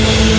என்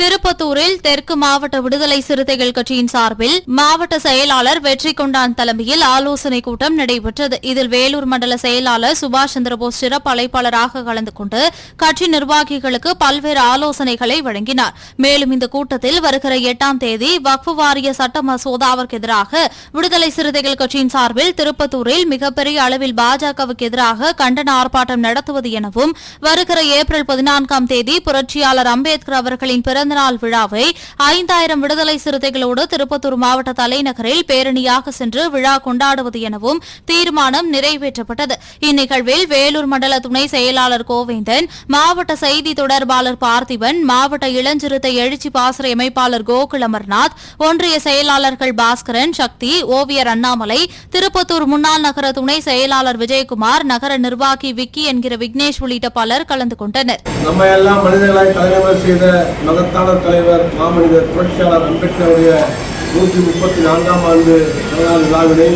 திருப்பத்தூரில் தெற்கு மாவட்ட விடுதலை சிறுத்தைகள் கட்சியின் சார்பில் மாவட்ட செயலாளர் வெற்றி கொண்டான் தலைமையில் ஆலோசனைக் கூட்டம் நடைபெற்றது. இதில் வேலூர் மண்டல செயலாளர் சுபாஷ் சந்திரபோஸ் சிறப்பு அழைப்பாளராக கலந்து கொண்டு கட்சி நிர்வாகிகளுக்கு பல்வேறு ஆலோசனைகளை வழங்கினார். மேலும் இந்த கூட்டத்தில் வருகிற எட்டாம் தேதி வக்ஃபு வாரிய சட்ட மசோதாவிற்கு எதிராக விடுதலை சிறுத்தைகள் கட்சியின் சார்பில் திருப்பத்தூரில் மிகப்பெரிய அளவில் பாஜகவுக்கு எதிராக கண்டன ஆர்ப்பாட்டம் நடத்துவது எனவும் வருகிற ஏப்ரல் பதினான்காம் தேதி புரட்சியாளர் அம்பேத்கர் அவர்களின் பிறந்தநாள் விழாவை ஐந்தாயிரம் விடுதலை சிறுத்தைகளோடு திருப்பத்தூர் மாவட்ட தலைநகரில் பேரணியாக சென்று விழா கொண்டாடுவது எனவும் தீர்மானம் நிறைவேற்றப்பட்டது. இந்நிகழ்வில் வேலூர் மண்டல துணை செயலாளர் கோவிந்தன் மாவட்ட செய்தி தொடர்பாளர் பார்த்திபன் மாவட்ட இளஞ்சிறுத்தை எழுச்சி பாசறை அமைப்பாளர் கோகுல் அமர்நாத் ஒன்றிய செயலாளர்கள் பாஸ்கரன் சக்தி ஓவியர் அண்ணாமலை திருப்பத்தூர் முன்னாள் நகர துணை செயலாளர் விஜயகுமார் நகர நிர்வாகி விக்கி என்கிற விக்னேஷ் உள்ளிட்ட பலர் கலந்து கொண்டனர். நம்ம எல்லாம் மனிதர்களாய் தலைநகர் செய்த எழுத்தாளர் தலைவர் மாமனிதர் புரட்சியாளர் அம்பேத்கருடைய நூற்றி முப்பத்தி நான்காம் ஆண்டு பிறநாள் விழாவினை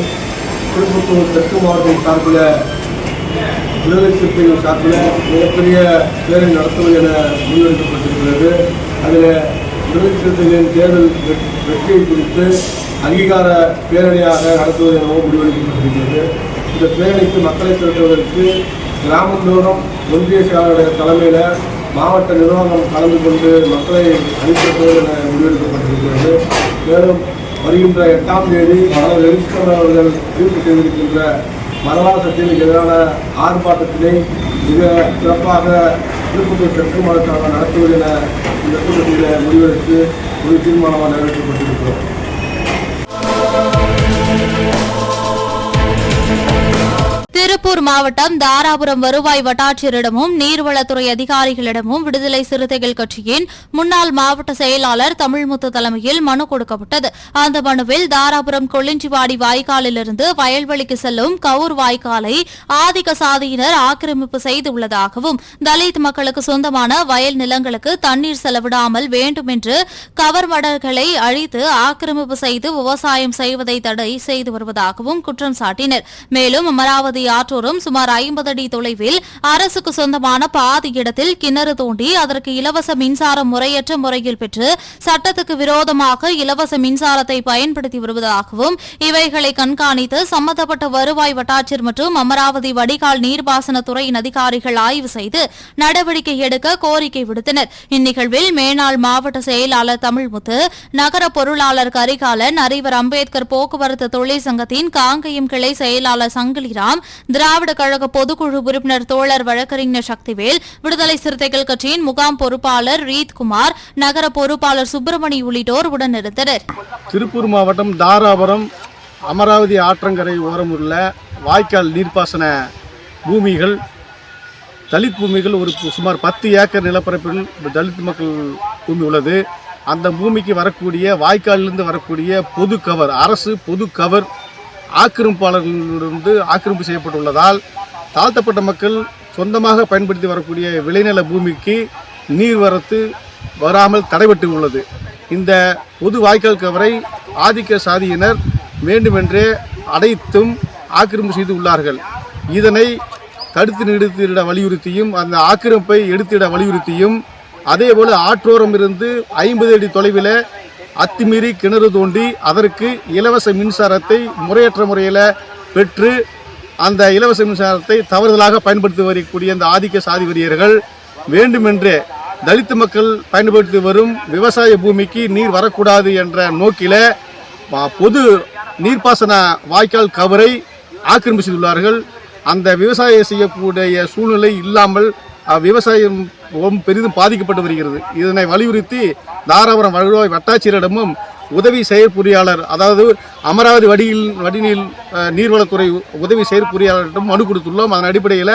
திருப்பத்தூர் தெற்கு மாவட்டம் சார்பில் விடுதலை சிறுத்தைகள் சார்பில் மிகப்பெரிய பேரணி நடத்துவது என முடிவெடுக்கப்பட்டிருக்கிறது அதில் விடுதலை சிறுத்தைகளின் தேர்தல் வெற்றியை குறித்து அங்கீகார பேரணியாக நடத்துவது எனவும் முடிவெடுக்கப்பட்டிருக்கிறது. இந்த பேரணிக்கு மக்களை திரட்டுவதற்கு கிராமந்தோறும் ஒன்றிய செயலாளருடைய தலைமையில் மாவட்ட நிர்வாகம் கலந்து கொண்டு மக்களை அனுப்பிப்பது என முடிவெடுக்கப்பட்டிருக்கிறது. மேலும் வருகின்ற எட்டாம் தேதி மலர் எரிஸ்கர் அவர்கள் தீர்ப்பு செய்திருக்கின்ற மதவாசத்திற்கு எதிரான ஆர்ப்பாட்டத்தினை மிக சிறப்பாக திருப்பத்தூர் தெற்கு மாவட்டமாக நடத்துவது என இந்த கூட்டத்தில் முடிவெடுத்து ஒரு தீர்மானமாக நிறைவேற்றப்பட்டிருக்கிறோம் மாவட்டம் தாராபுரம் வருவாய் வட்டாட்சியரிடமும் நீர்வளத்துறை அதிகாரிகளிடமும் விடுதலை சிறுத்தைகள் கட்சியின் முன்னாள் மாவட்ட செயலாளர் தமிழ்முத்து தலைமையில் மனு கொடுக்கப்பட்டது. அந்த மனுவில் தாராபுரம் கொள்ளிஞ்சிவாடி வாய்க்காலிலிருந்து வயல்வெளிக்கு செல்லும் கவுர் வாய்க்காலை ஆதிக்க சாதியினர் ஆக்கிரமிப்பு செய்துள்ளதாகவும் தலித் மக்களுக்கு சொந்தமான வயல் நிலங்களுக்கு தண்ணீர் செலவிடாமல் வேண்டும் என்று கவர் மடல்களை அழித்து ஆக்கிரமிப்பு செய்து விவசாயம் செய்வதை தடை செய்து வருவதாகவும் குற்றம் சாட்டினர். மேலும் அமராவதி ஆற்றோரும் சுமார் ஐம்பது அடி தொலைவில் அரசுக்கு சொந்தமான பாதி இடத்தில் கிணறு தோண்டி அதற்கு இலவச மின்சாரம் முறையற்ற முறையில் பெற்று சட்டத்துக்கு விரோதமாக இலவச மின்சாரத்தை பயன்படுத்தி வருவதாகவும் இவைகளை கண்காணித்து சம்பந்தப்பட்ட வருவாய் வட்டாட்சியர் மற்றும் அமராவதி வடிகால் நீர்ப்பாசன துறையின் அதிகாரிகள் ஆய்வு செய்து நடவடிக்கை எடுக்க கோரிக்கை விடுத்தனர். இந்நிகழ்வில் மேனாள் மாவட்ட செயலாளர் தமிழ்முத்து நகர பொருளாளர் கரிகாலன் அறிவர் அம்பேத்கர் போக்குவரத்து தொழிற்சங்கத்தின் காங்கயம் கிளை செயலாளர் சங்கிலிராம் திராவிட கழக பொதுக்குழு உறுப்பினர் தோழர் வழக்கறிஞர் சக்திவேல் விடுதலை சிறுத்தைகள் கட்சியின் முகாம் பொறுப்பாளர் ரீத்குமார் நகர பொறுப்பாளர் சுப்பிரமணி உள்ளிட்டோர் உடனிருந்தனர். திருப்பூர் மாவட்டம் தாராபுரம் அமராவதி ஆற்றங்கரை ஓரம் உள்ள வாய்க்கால் நீர்ப்பாசன பூமிகள் தலித் பூமிகள் ஒரு சுமார் பத்து ஏக்கர் நிலப்பரப்பில் தலித் மக்கள் பூமி உள்ளது. அந்த பூமிக்கு வரக்கூடிய வாய்க்காலிலிருந்து வரக்கூடிய பொது கவர் அரசு பொது கவர் ஆக்கிரமிப்பாளர்களிடமிருந்து ஆக்கிரமிப்பு செய்யப்பட்டுள்ளதால் தாழ்த்தப்பட்ட மக்கள் சொந்தமாக பயன்படுத்தி வரக்கூடிய விளைநில பூமிக்கு நீர்வரத்து வராமல் தடைபட்டு உள்ளது இந்த பொது வாய்க்கால் கவரை ஆதிக்க சாதியினர் வேண்டுமென்றே அடைத்தும் ஆக்கிரமிப்பு செய்து உள்ளார்கள் இதனை தடுத்து நிறுத்திட வலியுறுத்தியும் அந்த ஆக்கிரமிப்பை எடுத்திட வலியுறுத்தியும் அதேபோல் ஆற்றோரம் இருந்து ஐம்பது அடி தொலைவில் அத்துமீறி கிணறு தோண்டி அதற்கு இலவச மின்சாரத்தை முறையற்ற முறையில் பெற்று அந்த இலவச மின்சாரத்தை தவறுதலாக பயன்படுத்தி வரக்கூடிய அந்த ஆதிக்க சாதி வெறியர்கள் வேண்டுமென்றே தலித்து மக்கள் பயன்படுத்தி வரும் விவசாய பூமிக்கு நீர் வரக்கூடாது என்ற நோக்கில பொது நீர்ப்பாசன வாய்க்கால் கவரை ஆக்கிரமித்துள்ளார்கள். அந்த விவசாயம் செய்யக்கூடிய சூழ்நிலை இல்லாமல் விவசாயம் ரொம்ப பெரிதும் பாதிக்கப்பட்டு வருகிறது. இதனை வலியுறுத்தி தாராபுரம் வருவாய் வட்டாட்சியரிடமும் உதவி செயற்பொறியாளர் அதாவது அமராவதி வடியில் வடிநீர் நீர்வளத்துறை உதவி செயற்பொறியாளரிடம் மனு கொடுத்துள்ளோம். அதன் அடிப்படையில்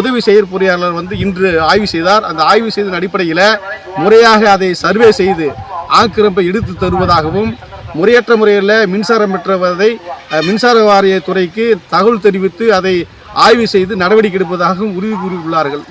உதவி செயற்பொறியாளர் வந்து இன்று ஆய்வு செய்தார். அந்த ஆய்வு செய்ததன் அடிப்படையில் முறையாக அதை சர்வே செய்து ஆக்கிரமிப்பை எடுத்து தருவதாகவும் முறையற்ற முறையில் மின்சாரம் பெற்றவதை மின்சார மின்சார வாரியத்துறைக்கு தகவல் தெரிவித்து அதை ஆய்வு செய்து நடவடிக்கை எடுப்பதாகவும் உறுதி கூறியுள்ளார்கள்.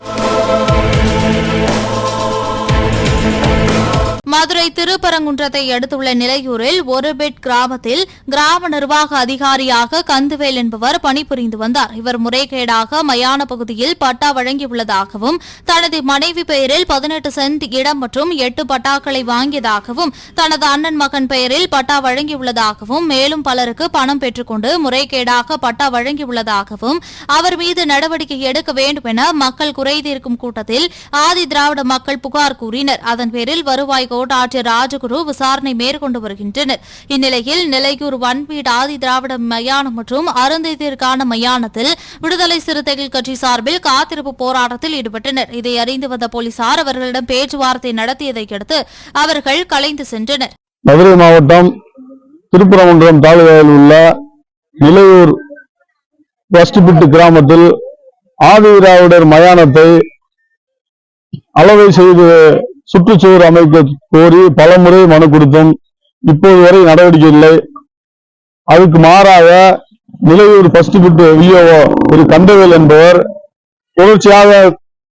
மதுரை திருப்பரங்குன்றத்தை அடுத்துள்ள நிலையூரில் ஒரு பெட் கிராமத்தில் கிராம நிர்வாக அதிகாரியாக கந்துவேல் என்பவர் பணிபுரிந்து வந்தார். இவர் முறைகேடாக மயான பகுதியில் பட்டா வழங்கியுள்ளதாகவும் தனது மனைவி பெயரில் பதினெட்டு சென்ட் இடம் மற்றும் எட்டு பட்டாக்களை வாங்கியதாகவும் தனது அண்ணன் மகன் பெயரில் பட்டா வழங்கியுள்ளதாகவும் மேலும் பலருக்கு பணம் பெற்றுக்கொண்டு முறைகேடாக பட்டா வழங்கியுள்ளதாகவும் அவர் மீது நடவடிக்கை எடுக்க வேண்டும் என மக்கள் குறைதீர்க்கும் கூட்டத்தில் ஆதி திராவிட மக்கள் புகார் கூறினர். அதன் பேரில் வருவாய் கோட்டாட்சியர் ராஜகுரு விசாரணை மேற்கொண்டு வருகின்றனர். இந்நிலையில் நிலையூர் ஒன்பீட் ஆதி திராவிட மயானம் மற்றும் அருந்ததிற்கான மயானத்தில் விடுதலை சிறுத்தைகள் கட்சி சார்பில் காத்திருப்பு போராட்டத்தில் ஈடுபட்டனர். இதை அறிந்து வந்த போலீசார் அவர்களிடம் பேச்சுவார்த்தை நடத்தியதை அடுத்து அவர்கள் கலைந்து சென்றனர். மதுரை மாவட்டம் திருப்பரங்குன்றம் தாலுகாவில் உள்ள நிலையூர் வஸ்டிபிட்டு கிராமத்தில் ஆதிதிராவிடர் மயானத்தை அளவை செய்து சுற்றுச்சுவர் அமைக்க கோரி பலமுறை மனு கொடுத்தும். இப்போது வரை நடவடிக்கை இல்லை. அதுக்கு மாறாக நிலையூர் பஸ்ட் பிட்டு விஓஓ ஒரு கண்டவேல் என்பவர் தொடர்ச்சியாக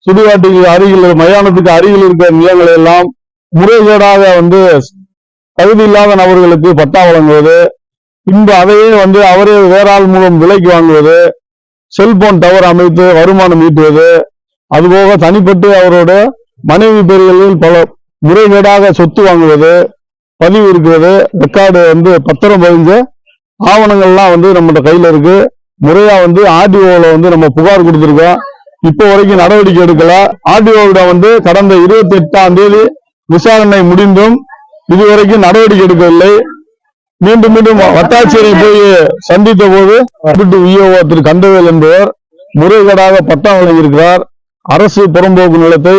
சுடுகாட்டுக்கு அருகில் மயானத்துக்கு அருகில் இருக்கிற நிலங்களை எல்லாம் முறைகேடாக வந்து தகுதி இல்லாத நபர்களுக்கு பட்டா வழங்குவது பின்பு அதையே வந்து அவரே வேற ஆள் மூலம் விலைக்கு வாங்குவது செல்போன் டவர் அமைத்து வருமானம் ஈட்டுவது அதுபோக தனிப்பட்டு அவரோட மனைவி பேர்களில் பல முறைகேடாக சொத்து வாங்குவது பதிவு இருக்கிறது ரெக்கார்டு வந்து பத்திரம் பதிஞ்ச ஆவணங்கள்லாம் வந்து நம்மகிட்ட கையில் இருக்கு. முறையா வந்து ஆர்டிஓவில் வந்து நம்ம புகார் கொடுத்துருக்கோம். இப்போ வரைக்கும் நடவடிக்கை எடுக்கல. ஆர்டிஓவிடம் வந்து கடந்த இருபத்தி எட்டாம் தேதி விசாரணை முடிந்தும் இதுவரைக்கும் நடவடிக்கை எடுக்கவில்லை. மீண்டும் மீண்டும் வட்டாட்சியரை போய் சந்தித்த போது விஓ திரு கந்தவேல் என்பவர் முறைகேடாக பட்டம் வழங்கியிருக்கிறார் அரசு புறம்போக்கு நிலத்தை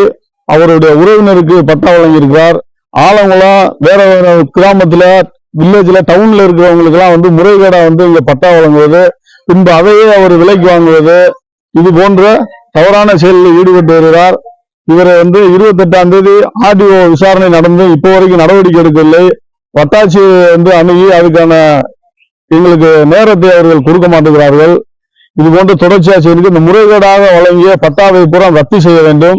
அவருடைய உறவினருக்கு பட்டா வழங்கியிருக்கிறார். ஆலங்குளம் வேற வேற கிராமத்துல வில்லேஜில் டவுனில் இருக்கிறவங்களுக்கெல்லாம் வந்து முறைகேடாக வந்து இங்கே பட்டா வழங்குவது பின்பு அதையே அவர் விலைக்கு வாங்குவது இது போன்ற தவறான செயலில் ஈடுபட்டு வருகிறார். இவரை வந்து இருபத்தெட்டாம் தேதி ஆர்டிஓ விசாரணை நடந்து இப்போ வரைக்கும் நடவடிக்கை எடுக்கவில்லை. வட்டாட்சி வந்து அணுகி அதுக்கான எங்களுக்கு நேரத்தை அவர்கள் கொடுக்க மாட்டேங்கிறார்கள். இது போன்ற தொடர்ச்சியாக செய்து இந்த முறைகேடாக வழங்கிய பட்டாவை பூரா ரத்து செய்ய வேண்டும்.